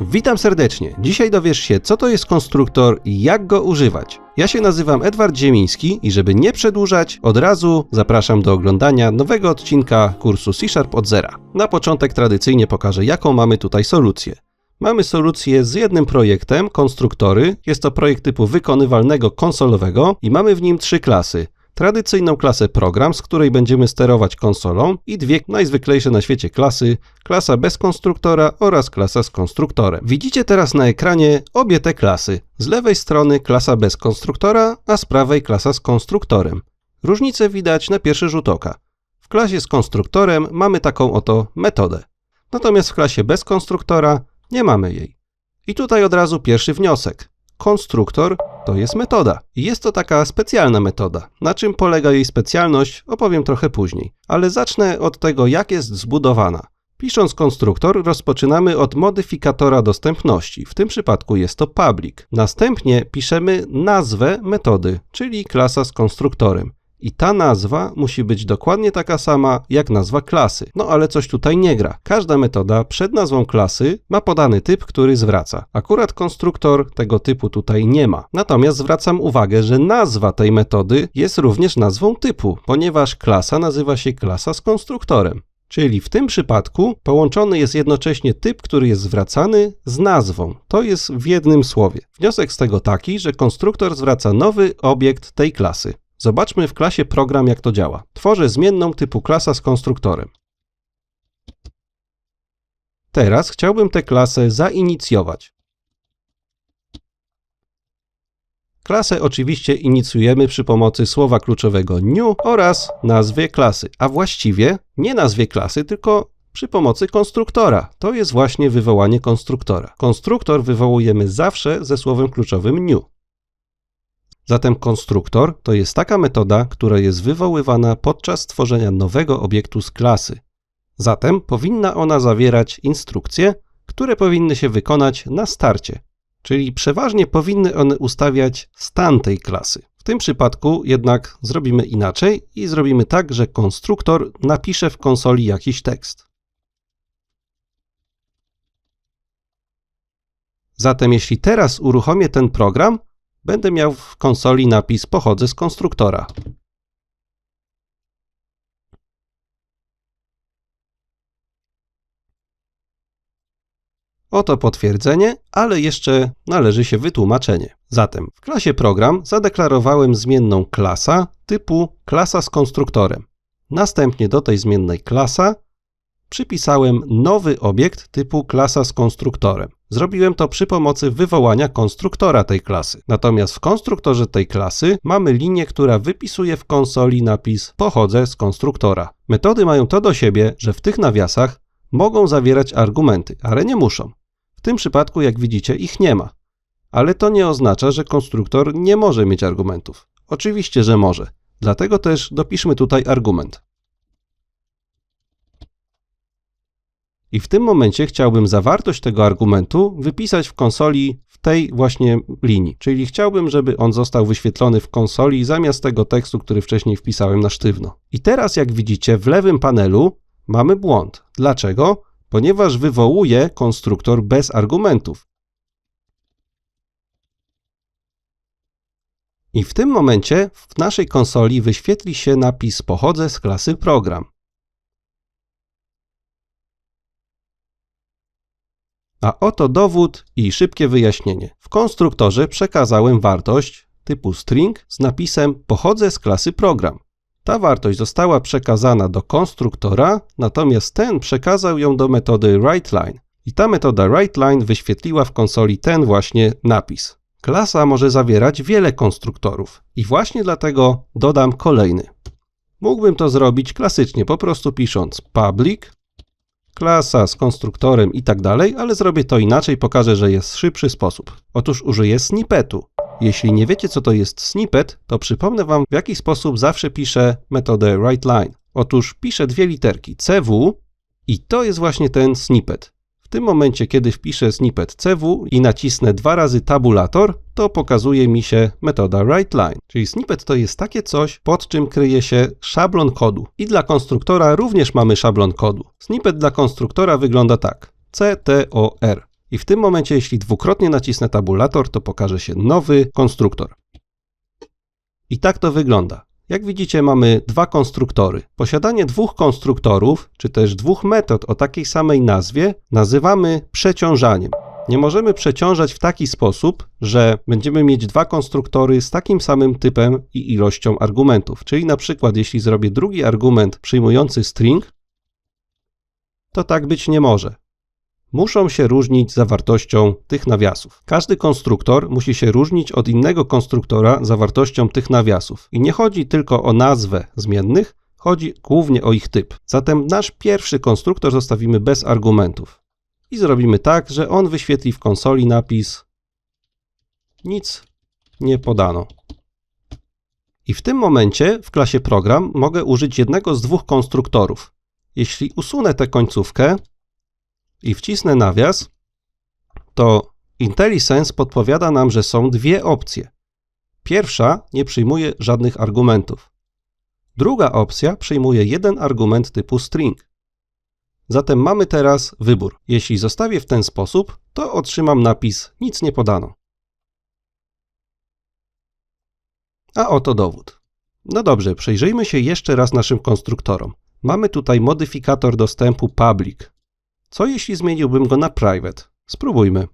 Witam serdecznie. Dzisiaj dowiesz się, co to jest konstruktor i jak go używać. Ja się nazywam Edward Ziemiński i żeby nie przedłużać, od razu zapraszam do oglądania nowego odcinka kursu C Sharp od zera. Na początek tradycyjnie pokażę, jaką mamy tutaj solucję. Mamy solucję z jednym projektem, konstruktory. Jest to projekt typu wykonywalnego konsolowego i mamy w nim trzy klasy. Tradycyjną klasę program, z której będziemy sterować konsolą i dwie najzwyklejsze na świecie klasy, klasa bez konstruktora oraz klasa z konstruktorem. Widzicie teraz na ekranie obie te klasy. Z lewej strony klasa bez konstruktora, a z prawej klasa z konstruktorem. Różnicę widać na pierwszy rzut oka. W klasie z konstruktorem mamy taką oto metodę. Natomiast w klasie bez konstruktora nie mamy jej. I tutaj od razu pierwszy wniosek. Konstruktor to jest metoda. Jest to taka specjalna metoda. Na czym polega jej specjalność, opowiem trochę później. Ale zacznę od tego, jak jest zbudowana. Pisząc konstruktor, rozpoczynamy od modyfikatora dostępności. W tym przypadku jest to public. Następnie piszemy nazwę metody, czyli klasa z konstruktorem. I ta nazwa musi być dokładnie taka sama jak nazwa klasy. No ale coś tutaj nie gra. Każda metoda przed nazwą klasy ma podany typ, który zwraca. Akurat konstruktor tego typu tutaj nie ma. Natomiast zwracam uwagę, że nazwa tej metody jest również nazwą typu, ponieważ klasa nazywa się klasa z konstruktorem. Czyli w tym przypadku połączony jest jednocześnie typ, który jest zwracany z nazwą. To jest w jednym słowie. Wniosek z tego taki, że konstruktor zwraca nowy obiekt tej klasy. Zobaczmy w klasie program, jak to działa. Tworzę zmienną typu klasa z konstruktorem. Teraz chciałbym tę klasę zainicjować. Klasę oczywiście inicjujemy przy pomocy słowa kluczowego new oraz nazwie klasy, a właściwie nie nazwie klasy, tylko przy pomocy konstruktora. To jest właśnie wywołanie konstruktora. Konstruktor wywołujemy zawsze ze słowem kluczowym new. Zatem konstruktor to jest taka metoda, która jest wywoływana podczas tworzenia nowego obiektu z klasy. Zatem powinna ona zawierać instrukcje, które powinny się wykonać na starcie, czyli przeważnie powinny one ustawiać stan tej klasy. W tym przypadku jednak zrobimy inaczej i zrobimy tak, że konstruktor napisze w konsoli jakiś tekst. Zatem jeśli teraz uruchomię ten program, będę miał w konsoli napis pochodzę z konstruktora. Oto potwierdzenie, ale jeszcze należy się wytłumaczenie. Zatem w klasie program zadeklarowałem zmienną klasa typu klasa z konstruktorem. Następnie do tej zmiennej klasa przypisałem nowy obiekt typu klasa z konstruktorem. Zrobiłem to przy pomocy wywołania konstruktora tej klasy. Natomiast w konstruktorze tej klasy mamy linię, która wypisuje w konsoli napis pochodzę z konstruktora. Metody mają to do siebie, że w tych nawiasach mogą zawierać argumenty, ale nie muszą. W tym przypadku, jak widzicie, ich nie ma. Ale to nie oznacza, że konstruktor nie może mieć argumentów. Oczywiście, że może. Dlatego też dopiszmy tutaj argument. I w tym momencie chciałbym zawartość tego argumentu wypisać w konsoli w tej właśnie linii. Czyli chciałbym, żeby on został wyświetlony w konsoli zamiast tego tekstu, który wcześniej wpisałem na sztywno. I teraz, jak widzicie, w lewym panelu mamy błąd. Dlaczego? Ponieważ wywołuje konstruktor bez argumentów. I w tym momencie w naszej konsoli wyświetli się napis pochodzę z klasy program. A oto dowód i szybkie wyjaśnienie. W konstruktorze przekazałem wartość typu string z napisem pochodzę z klasy program. Ta wartość została przekazana do konstruktora, natomiast ten przekazał ją do metody writeLine. I ta metoda writeLine wyświetliła w konsoli ten właśnie napis. Klasa może zawierać wiele konstruktorów i właśnie dlatego dodam kolejny. Mógłbym to zrobić klasycznie, po prostu pisząc public klasa z konstruktorem i tak dalej, ale zrobię to inaczej, pokażę, że jest szybszy sposób. Otóż użyję snippetu. Jeśli nie wiecie, co to jest snippet, to przypomnę Wam, w jaki sposób zawsze piszę metodę writeLine. Otóż piszę dwie literki CW i to jest właśnie ten snippet tym momencie, kiedy wpiszę snippet CW i nacisnę dwa razy tabulator, to pokazuje mi się metoda writeLine. Czyli snippet to jest takie coś, pod czym kryje się szablon kodu. I dla konstruktora również mamy szablon kodu. Snippet dla konstruktora wygląda tak. CTOR. I w tym momencie, jeśli dwukrotnie nacisnę tabulator, to pokaże się nowy konstruktor. I tak to wygląda. Jak widzicie, mamy dwa konstruktory. Posiadanie dwóch konstruktorów, czy też dwóch metod o takiej samej nazwie, nazywamy przeciążaniem. Nie możemy przeciążać w taki sposób, że będziemy mieć dwa konstruktory z takim samym typem i ilością argumentów. Czyli na przykład, jeśli zrobię drugi argument przyjmujący string, to tak być nie może. Muszą się różnić zawartością tych nawiasów. Każdy konstruktor musi się różnić od innego konstruktora zawartością tych nawiasów. I nie chodzi tylko o nazwę zmiennych, chodzi głównie o ich typ. Zatem nasz pierwszy konstruktor zostawimy bez argumentów. I zrobimy tak, że on wyświetli w konsoli napis nic nie podano. I w tym momencie w klasie program mogę użyć jednego z dwóch konstruktorów. Jeśli usunę tę końcówkę i wcisnę nawias, to IntelliSense podpowiada nam, że są dwie opcje. Pierwsza nie przyjmuje żadnych argumentów. Druga opcja przyjmuje jeden argument typu string. Zatem mamy teraz wybór. Jeśli zostawię w ten sposób, to otrzymam napis nic nie podano. A oto dowód. No dobrze, przejrzyjmy się jeszcze raz naszym konstruktorom. Mamy tutaj modyfikator dostępu public. Co jeśli zmieniłbym go na private? Spróbujmy.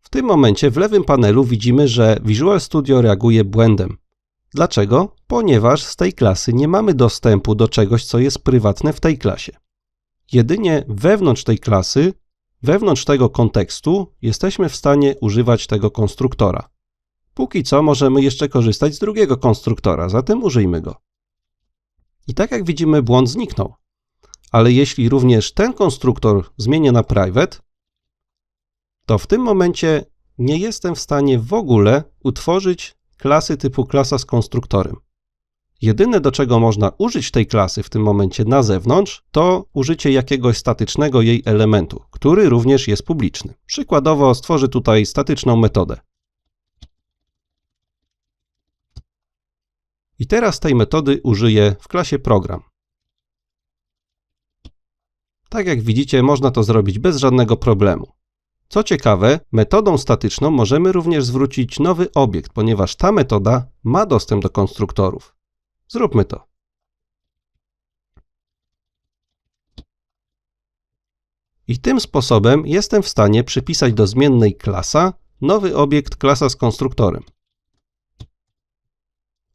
W tym momencie w lewym panelu widzimy, że Visual Studio reaguje błędem. Dlaczego? Ponieważ z tej klasy nie mamy dostępu do czegoś, co jest prywatne w tej klasie. Jedynie wewnątrz tej klasy, wewnątrz tego kontekstu, jesteśmy w stanie używać tego konstruktora. Póki co możemy jeszcze korzystać z drugiego konstruktora, zatem użyjmy go. I tak jak widzimy, błąd zniknął. Ale jeśli również ten konstruktor zmienię na private, to w tym momencie nie jestem w stanie w ogóle utworzyć klasy typu klasa z konstruktorem. Jedyne, do czego można użyć tej klasy w tym momencie na zewnątrz, to użycie jakiegoś statycznego jej elementu, który również jest publiczny. Przykładowo stworzę tutaj statyczną metodę. I teraz tej metody użyję w klasie program. Tak jak widzicie, można to zrobić bez żadnego problemu. Co ciekawe, metodą statyczną możemy również zwrócić nowy obiekt, ponieważ ta metoda ma dostęp do konstruktorów. Zróbmy to. I tym sposobem jestem w stanie przypisać do zmiennej klasa nowy obiekt klasa z konstruktorem.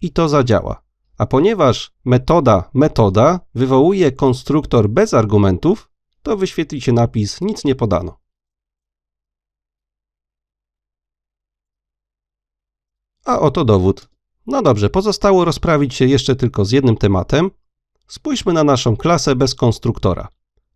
I to zadziała. A ponieważ metoda metoda wywołuje konstruktor bez argumentów, to wyświetli się napis nic nie podano. A oto dowód. No dobrze, pozostało rozprawić się jeszcze tylko z jednym tematem. Spójrzmy na naszą klasę bez konstruktora.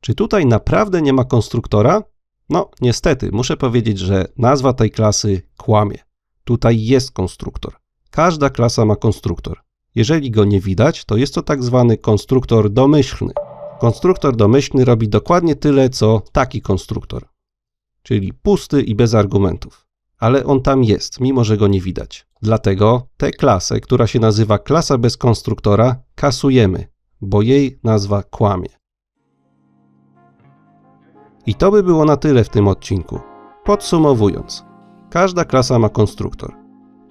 Czy tutaj naprawdę nie ma konstruktora? No, niestety, muszę powiedzieć, że nazwa tej klasy kłamie. Tutaj jest konstruktor. Każda klasa ma konstruktor. Jeżeli go nie widać, to jest to tak zwany konstruktor domyślny. Konstruktor domyślny robi dokładnie tyle, co taki konstruktor, czyli pusty i bez argumentów. Ale on tam jest, mimo że go nie widać. Dlatego tę klasę, która się nazywa klasa bez konstruktora, kasujemy, bo jej nazwa kłamie. I to by było na tyle w tym odcinku. Podsumowując, każda klasa ma konstruktor.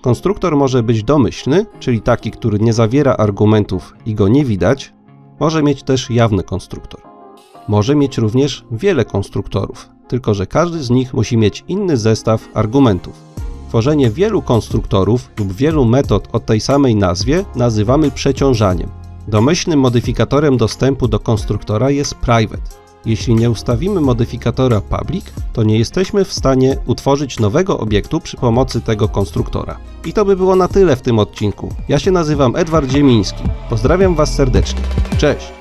Konstruktor może być domyślny, czyli taki, który nie zawiera argumentów i go nie widać, może mieć też jawny konstruktor. Może mieć również wiele konstruktorów, tylko że każdy z nich musi mieć inny zestaw argumentów. Tworzenie wielu konstruktorów lub wielu metod o tej samej nazwie nazywamy przeciążaniem. Domyślnym modyfikatorem dostępu do konstruktora jest private. Jeśli nie ustawimy modyfikatora public, to nie jesteśmy w stanie utworzyć nowego obiektu przy pomocy tego konstruktora. I to by było na tyle w tym odcinku. Ja się nazywam Edward Ziemiński. Pozdrawiam Was serdecznie. Cześć!